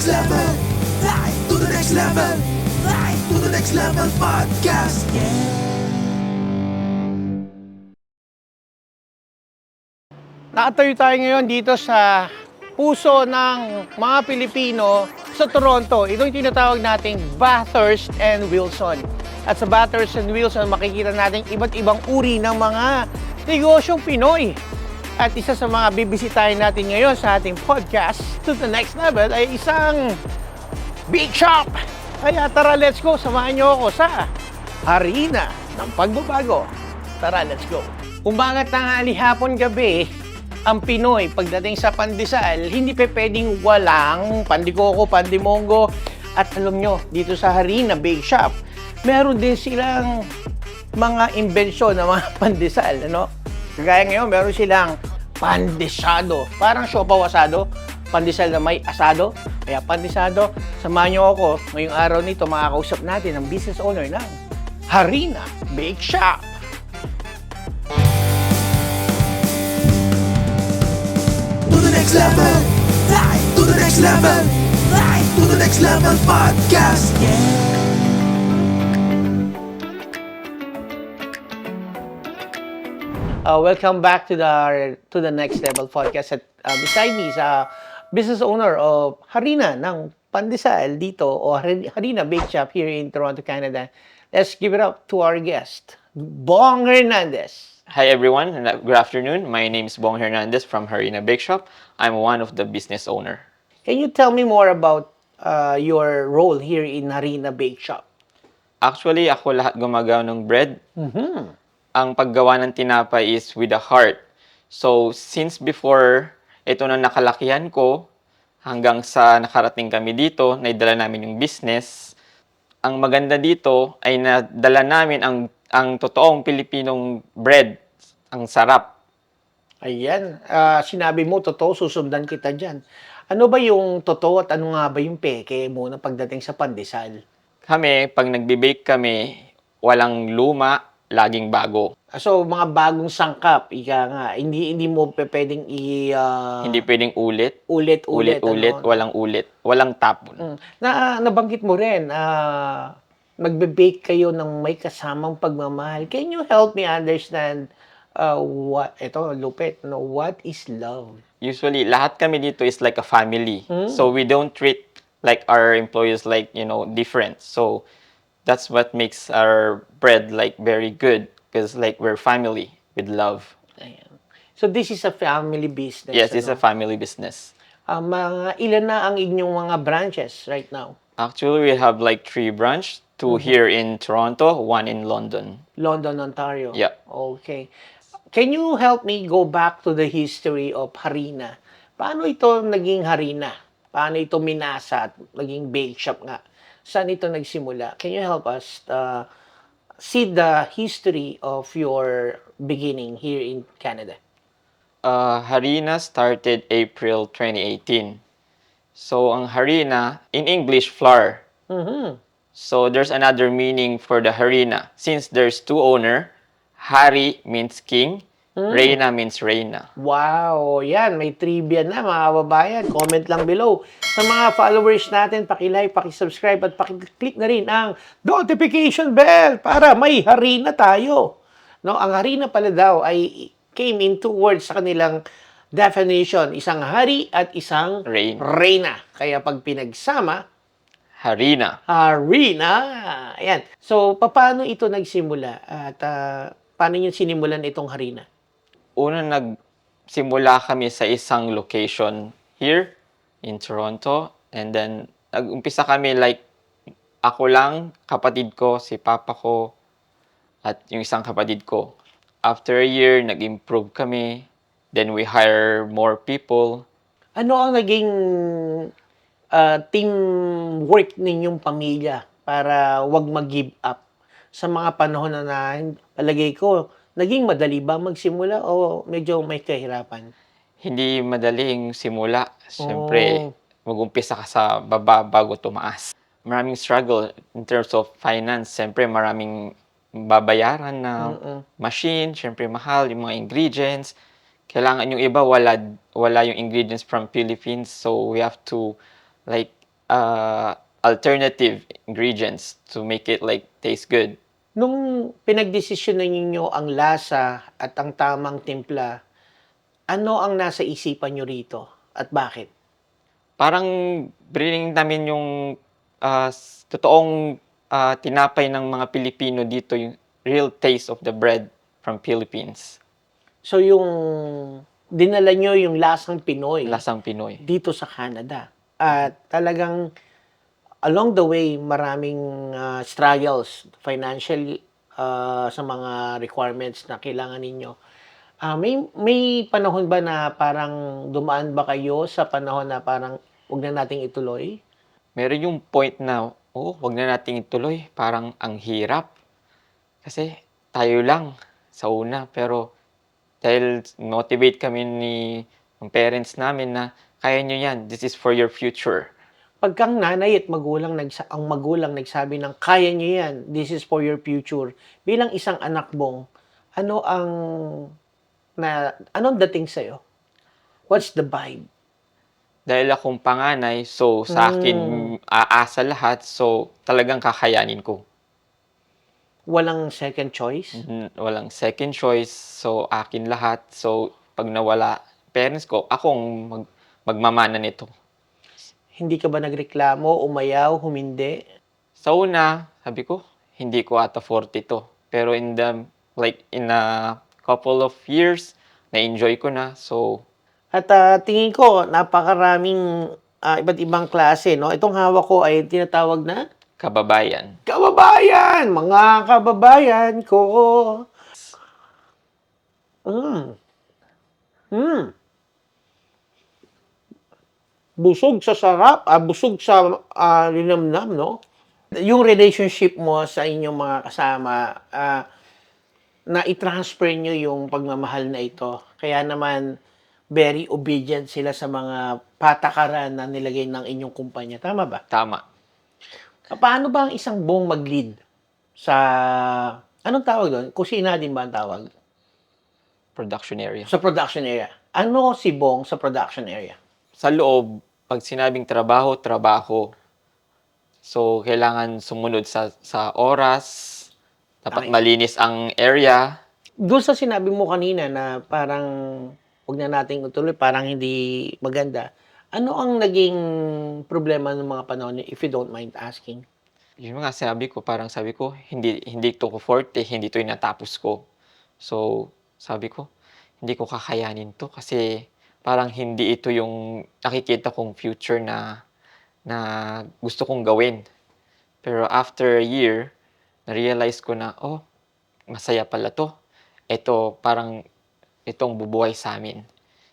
next level. Fly to the next level. Fly to the next level podcast. Nakatayo tayo ngayon dito sa puso ng mga Pilipino sa Toronto. Ito yung tinatawag nating Bathurst and Wilson. At sa Bathurst and Wilson, makikita natin iba't ibang uri ng mga negosyong Pinoy. At isa sa mga bibisitahin natin ngayon sa ating podcast to the next level ay isang big shop. Kaya tara, let's go. Samahan niyo ako sa harina ng pagbabago. Tara, let's go. Umangat tanghali hapon gabi, ang Pinoy pagdating sa pandesal, hindi pe pwedeng walang pandikoko, pandimongo. At alam nyo, dito sa Harina Bake Shop, meron din silang mga imbensyon ng mga pandesal, ano? Kagaya ngayon, meron silang pandesado. Parang siopaw asado, pandesal na may asado. Kaya pandesado, samahan nyo ako ngayong araw nito, makakausap natin ang business owner ng Harina Bake Shop. To the next level. Fly to the next level. Fly to the next level podcast. Uh, welcome back to the to the next level podcast. At uh, beside me is a business owner of Harina ng Pandesal dito o Hari- Harina Bake Shop here in Toronto, Canada. Let's give it up to our guest, Bong Hernandez. Hi everyone, and uh, good afternoon. My name is Bong Hernandez from Harina Bake Shop. I'm one of the business owner. Can you tell me more about uh, your role here in Harina Bake Shop? Actually, ako lahat gumagawa ng bread. Ang paggawa ng tinapay is with a heart. So, since before ito na nakalakihan ko, hanggang sa nakarating kami dito, naidala namin yung business. Ang maganda dito ay nadala namin ang ang totoong Pilipinong bread. Ang sarap. Ayan, ah, sinabi mo, totoo, susundan kita dyan. Ano ba yung totoo at ano nga ba yung peke mo na pagdating sa pandesal? Kami, pag nagbe-bake kami, walang luma, laging bago. So, mga bagong sangkap, ika nga, hindi hindi mo pe- pwedeng i ah, Hindi pwedeng ulit, ulit ulit ulit-ulit, ano? walang ulit, walang tapon. Mm. Na nabanggit mo rin, ah magbe-bake kayo ng may kasamang pagmamahal. Can you help me understand uh, what ito lupit, no? What is love? Usually, lahat kami dito is like a family. So, we don't treat like our employees like, you know, different. So, that's what makes our bread like very good because like we're family with love. Ayan. So this is a family business. Yes, it's a ano? family business. Ah, mga ilan na ang inyong mga branches right now? Actually, we have like three branch, two here in Toronto, one in London. London, Ontario. Yeah. Okay. Can you help me go back to the history of Harina? Paano ito naging Harina? Paano ito minasa at naging bake shop nga? Saan ito nagsimula? Can you help us uh, see the history of your beginning here in Canada? Uh, Harina started April 2018. So, ang Harina, in English, flour. Mhm. So, there's another meaning for the Harina. Since there's two owner, Hari means king, Reina means Reina. Wow, yan, may trivia na mga kababayan. Comment lang below. Sa mga followers natin, paki-like, paki-subscribe at paki-click na rin ang notification bell para may harina tayo. No, ang harina pala daw ay came in two words sa kanilang definition, isang hari at isang Reina. reyna. Kaya pag pinagsama, Harina. harina. Ayan. So, paano ito nagsimula? At ah, paano niyo sinimulan itong harina? Una nagsimula kami sa isang location here in Toronto. And then, nag-umpisa kami like, ako lang, kapatid ko, si papa ko, at yung isang kapatid ko. After a year, nag-improve kami. Then we hire more people. Ano ang naging uh, teamwork ninyong pamilya para wag mag-give up sa mga panahon na, na palagay ko, naging madali ba magsimula o medyo may kahirapan? Hindi madaling simula. Siyempre, Oh. mag-umpisa ka sa baba bago tumaas. Maraming struggle in terms of finance. Siyempre, maraming babayaran na machine. Siyempre, mahal yung mga ingredients. Kailangan yung iba, wala, wala yung ingredients from Philippines. So, we have to like uh, alternative ingredients to make it like taste good. Nung pinagdesisyon ninyo ang lasa at ang tamang timpla, ano ang nasa isipan nyo rito at bakit? Parang bringing namin yung uh, totoong uh, tinapay ng mga Pilipino dito, yung real taste of the bread from Philippines. So yung dinala nyo yung lasang Pinoy Lasang Pinoy. dito sa Canada. At talagang along the way, maraming ah, struggles financial ah, sa mga requirements na kailangan ninyo. Ah, may may panahon ba na parang dumaan ba kayo sa panahon na parang wag na nating ituloy? Meron yung point na, oh, wag na nating ituloy. Parang ang hirap. Kasi tayo lang sa una. Pero dahil motivate kami ni ng parents namin na kaya nyo yan. This is for your future. Pagkang nanay at magulang nagsa ang magulang nagsabi ng kaya niyo yan, this is for your future. Bilang isang anak mong, ano ang na anong dating sa What's the vibe? Dahil akong panganay, so sa akin aasa lahat. So talagang kakayanin ko. Walang second choice? Mm, Walang second choice. So akin lahat. So pag nawala parents ko, akong mag, magmamana nito. Hindi ka ba nagreklamo, umayaw, humindi? Sa una, sabi ko, hindi ko ata 40 to. Pero in the, like, in a couple of years, na-enjoy ko na. So, At ah, tingin ko, napakaraming ah, iba't ibang klase, no? Itong hawak ko ay tinatawag na kababayan. kababayan! Mga kababayan ko! Mm. Mm. Busog sa sarap, ah, busog sa ah, linamnam, no? Yung relationship mo sa inyong mga kasama, ah, na i-transfer nyo yung pagmamahal na ito. Kaya naman, very obedient sila sa mga patakaran na nilagay ng inyong kumpanya. Tama ba? Tama. Paano ba ang isang bong mag-lead sa... Anong tawag doon? Kusina din ba ang tawag? Production area. Sa production area. Ano si bong sa production area? Sa loob, pag sinabing trabaho, trabaho. So, kailangan sumunod sa, sa oras. Dapat Okay. malinis ang area. Doon sa sinabi mo kanina na parang huwag na nating utuloy, parang hindi maganda. Ano ang naging problema ng mga panahon niyo, if you don't mind asking? Yun nga sabi ko, parang sabi ko, hindi, hindi to ko forte, hindi to yung natapos ko. So, sabi ko, hindi ko kakayanin to kasi parang hindi ito yung nakikita kong future na na gusto kong gawin. Pero after a year, na-realize ko na, oh, masaya pala to. Ito, parang, itong bubuhay sa amin.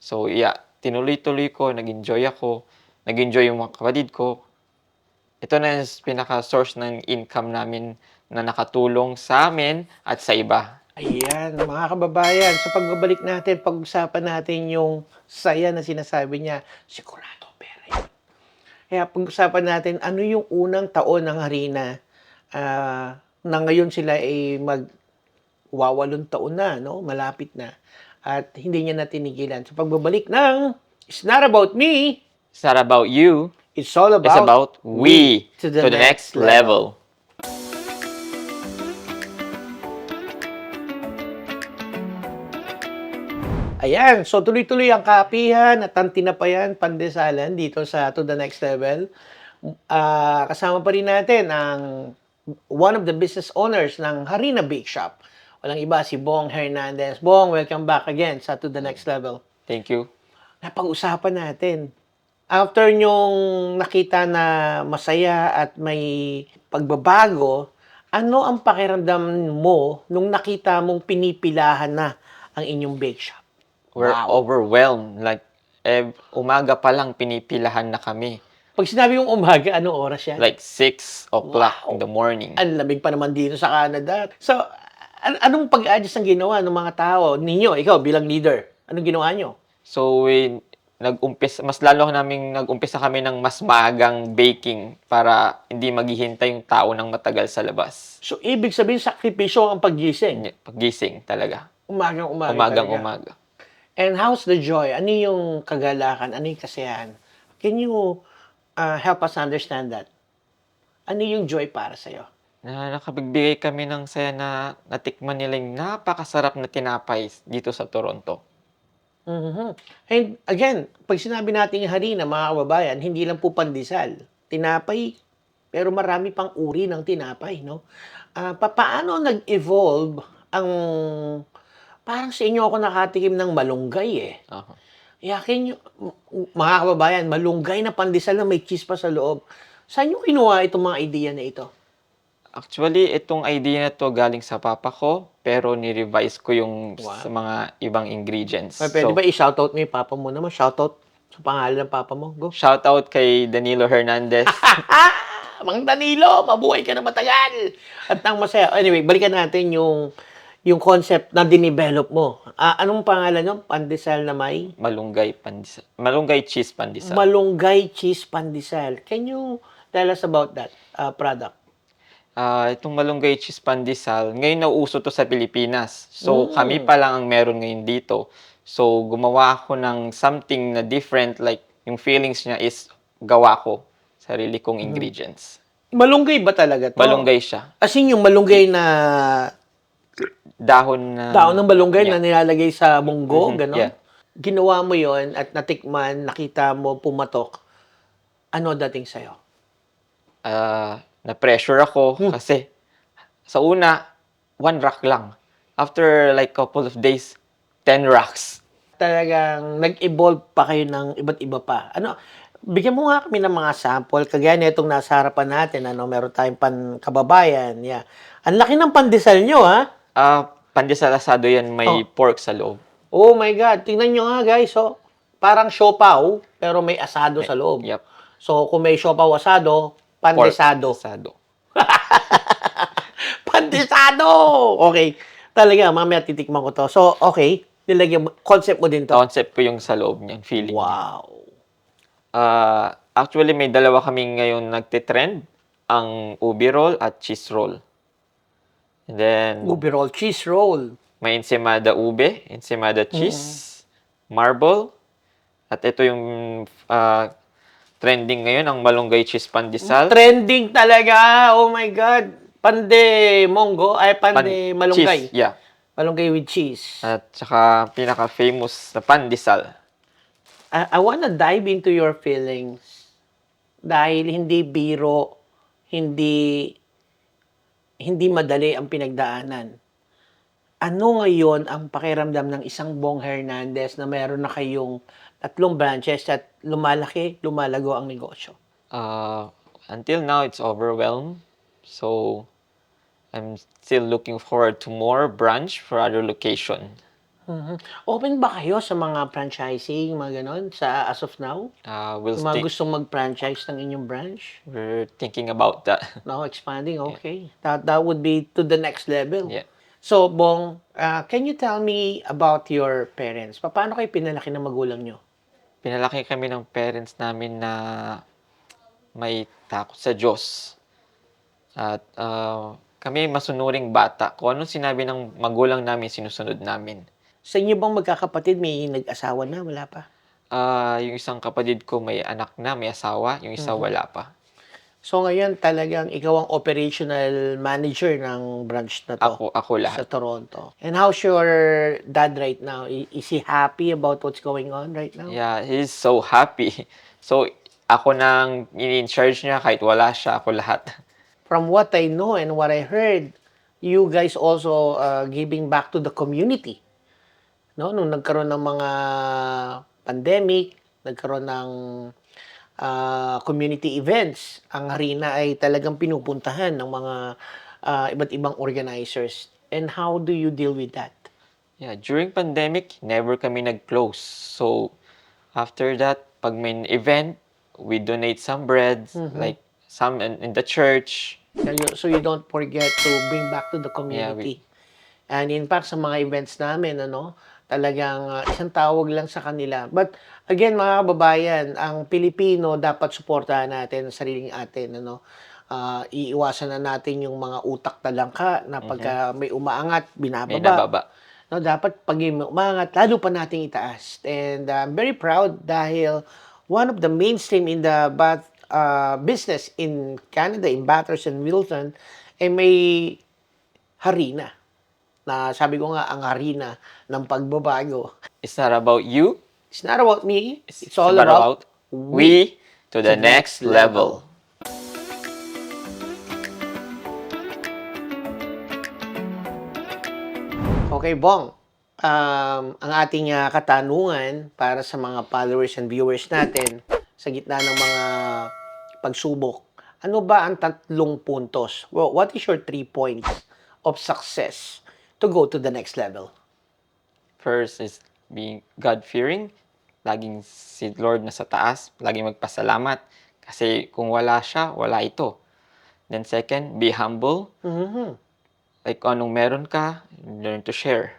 So, yeah, tinuloy-tuloy ko, nag-enjoy ako, nag-enjoy yung mga kapatid ko. Ito na yung pinaka-source ng income namin na nakatulong sa amin at sa iba. Ayan, mga kababayan, sa pagbabalik natin, pag-usapan natin yung saya na sinasabi niya, sigurado pera yun. Kaya pag-usapan natin, ano yung unang taon ng Harina ah, na ngayon sila ay mag wawalong taon na, no? malapit na. At hindi niya na tinigilan. Sa pagbabalik ng It's Not About Me, It's not about you, It's All About, it's about we to the, next level. Ayan, so tuloy-tuloy ang kapihan at ang tinapayan, pandesalan dito sa To The Next Level. Ah, kasama pa rin natin ang one of the business owners ng Harina Bake Shop. Walang iba, si Bong Hernandez. Bong, welcome back again sa To The Next Level. Thank you. Napag-usapan natin. After nyong nakita na masaya at may pagbabago, ano ang pakiramdam mo nung nakita mong pinipilahan na ang inyong bake shop? We're Wow. overwhelmed. Like, eh, umaga pa lang pinipilahan na kami. Pag sinabi yung umaga, anong oras yan? Like 6 o'clock Wow. in the morning. Ang lamig pa naman dito sa Canada. So, an- anong pag-adjust ang ginawa ng mga tao? Ninyo, ikaw bilang leader, anong ginawa nyo? So, we, nag-umpisa, mas lalo naming nag-umpisa kami ng mas maagang baking para hindi maghihintay yung tao ng matagal sa labas. So, ibig sabihin, sakripisyo ang paggising. Paggising talaga. Umagang umaga. Umagang talaga. umaga. And how's the joy? Ano yung kagalakan? Ano yung kasiyahan? Can you uh, help us understand that. Ano yung joy para sa'yo? Na nakapagbigay kami ng saya na natikman nila yung napakasarap na tinapay dito sa Toronto. Mhm. And again, pag sinabi natin yung harina, mga kababayan, hindi lang po pandesal. Tinapay, pero marami pang uri ng tinapay, no? Ah, pa- paano nag-evolve ang... Parang sa inyo ako nakatikim ng malunggay eh. Aha. Yakin nyo, mga kababayan, malunggay na pandesal na may cheese pa sa loob. Saan nyo kinuha itong mga idea na ito? Actually, itong idea na to galing sa papa ko, pero ni-revise ko yung Wow. sa mga ibang ingredients. Ay, pwede So, ba i-shoutout mo yung papa mo naman? Shoutout sa pangalan ng papa mo. Go. shout out kay Danilo Hernandez. Mang Danilo, mabuhay ka na matagal. At nang masaya. Anyway, balikan natin yung yung concept na dinevelop mo. Ah, anong pangalan nyo? Pandesal na may? malunggay pandesal. Malunggay cheese pandesal. Malunggay cheese pandesal. Can you tell us about that uh, product? Ah, itong malunggay cheese pandesal, ngayon nauuso to sa Pilipinas. So, kami pa lang ang meron ngayon dito. So, gumawa ako ng something na different, like, yung feelings niya is gawa ko. Sarili kong ingredients. Malunggay ba talaga to? Malunggay siya. As in yung malunggay na Dahon na... daon ng malunggay Yeah. na nilalagay sa munggo, Mhm, gano'n? yeah. Ginawa mo yon at natikman, nakita mo, pumatok. Ano dating sa'yo? ah, na-pressure ako kasi sa una, one rack lang. After like couple of days, 10 racks. talagang nag-evolve pa kayo ng iba't iba pa. Ano, bigyan mo nga kami ng mga sample. Kagaya nitong nasa harapan natin, ano, meron tayong pan kababayan. Yeah. Ang laki ng pandesal nyo, ha? Ah, pandesal asado yan, may Oh. pork sa loob. Oh my God. Tingnan nyo nga, guys. So, parang siopaw, pero may asado sa loob. Yep. So, kung may siopaw asado, Pork pandesado. asado. pandesado! Okay. Talaga, mamaya titikman ko to. So, okay. Nilagyan mo, concept mo din to. Concept ko yung sa loob niyan, feeling. Wow. Ah, actually, may dalawa kami ngayon nagtitrend. Ang ubi roll at cheese roll. And then, Ubi roll, cheese roll. may ensimada ube, ensimada cheese, marble, at ito yung ah, trending ngayon, ang malunggay cheese pandesal. Trending talaga. Oh my God. Pande mongo. Ay, Pan- pande malunggay. Cheese, yeah. Malunggay with cheese. At saka pinaka-famous na pandesal. I, I wanna dive into your feelings. Dahil hindi biro, hindi hindi madali ang pinagdaanan. Ano ngayon ang pakiramdam ng isang Bong Hernandez na meron na kayong tatlong branches at lumalaki, lumalago ang negosyo? Uh, until now, it's overwhelmed. So, I'm still looking forward to more branch for other location. Mhm. Open ba kayo sa mga franchising, mga ganon, sa as of now? Uh, we'll Yung mga stick, gustong mag-franchise ng inyong branch? we're thinking about that. No, expanding, okay. That, that would be to the next level. Yeah. So, Bong, uh, can you tell me about your parents? Pa- Paano kayo pinalaki ng magulang nyo? Pinalaki kami ng parents namin na may takot sa Diyos. At uh, kami masunuring bata. Kung anong sinabi ng magulang namin, sinusunod namin. Sa inyo bang magkakapatid may nag-asawa na? Wala pa? Ah, yung isang kapatid ko may anak na, may asawa. Yung isa wala pa. So, ngayon talagang ikaw ang operational manager ng branch na to Ako, ako sa lahat. Toronto. And how's your dad right now? I- Is he happy about what's going on right now? Yeah, he's so happy. So, ako nang in-charge niya kahit wala siya, ako lahat. from what I know and what I heard, you guys also uh, giving back to the community. No, nung nagkaroon ng mga pandemic, nagkaroon ng uh, community events, ang harina ay talagang pinupuntahan ng mga uh, iba't ibang organizers. And how do you deal with that? Yeah, during pandemic, never kami nag-close. So, after that, pag may event, we donate some breads, like some in, in the church. So you, so you don't forget to bring back to the Yeah, community. And in fact, sa mga events namin, ano, talagang uh, isang tawag lang sa kanila. But again, mga kababayan, ang Pilipino dapat suportahan natin ang sariling atin, ano. Ah, iiwasan na natin yung mga utak talangka na pagka may umaangat, binababa. May nababa. No, dapat pag may umangat, lalo pa nating itaas. And uh, I'm very proud dahil one of the mainstream in the bath ah, business in Canada, in Bathurst and Wilson, eh may harina. Na sabi ko nga, ang harina ng pagbabago. It's not about you. It's not about me. It's, all about, we to the next level. Okay, Bong. Um, ang ating ah, katanungan para sa mga followers and viewers natin sa gitna ng mga pagsubok, ano ba ang tatlong puntos? Well, what is your three points of success to go to the next level? First is being God-fearing. Laging si Lord na sa taas. Laging magpasalamat. Kasi kung wala siya, wala ito. Then second, be humble. Mhm. Like anong meron ka, learn to share.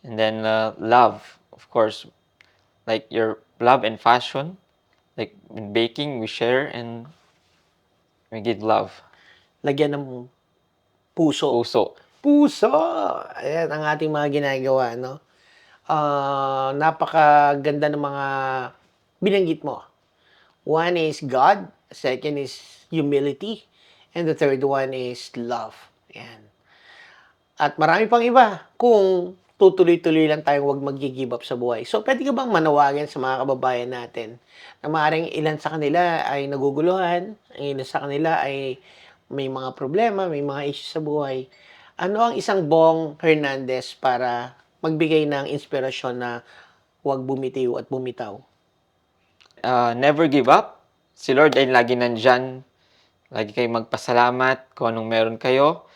And then uh, love, of course. Like your love and fashion. Like in baking, we share and we give love. Lagyan ng puso. Puso. Puso! Ayan ang ating mga ginagawa, no? Ah, napakaganda ng mga binanggit mo. One is God, second is humility, and the third one is love. Ayan. At marami pang iba kung tutuloy-tuloy lang tayong wag mag-give up sa buhay. So, pwede ka bang manawagan sa mga kababayan natin na maaaring ilan sa kanila ay naguguluhan, ang ilan sa kanila ay may mga problema, may mga issues sa buhay. Ano ang isang Bong Hernandez para magbigay ng inspirasyon na huwag bumitiw at bumitaw? uh, never give up. Si Lord ay lagi nandyan. Lagi kayo magpasalamat kung anong meron kayo.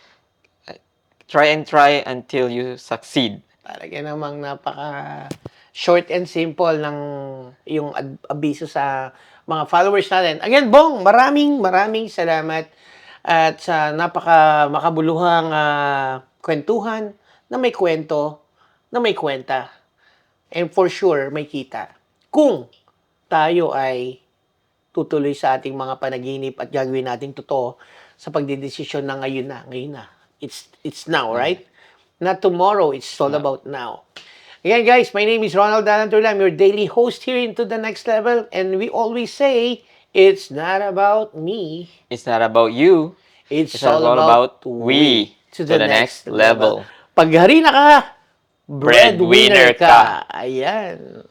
Try and try until you succeed. Talaga namang napaka short and simple ng yung abiso sa mga followers natin. Again, Bong, maraming maraming salamat at sa napaka makabuluhang ah, kwentuhan na may kwento, na may kwenta. And for sure, may kita. Kung tayo ay tutuloy sa ating mga panaginip at gagawin nating totoo sa pagdidesisyon na ngayon na, ngayon na. It's it's now, right? Not tomorrow, it's all about now. Again, guys, my name is Ronald Dalanturla. I'm your daily host here into the next level. And we always say, it's not about me. It's not about you. It's, It's all, all about, about we to the next level. Pag hari na ka, breadwinner Breadwinner ka. ka. Ayan.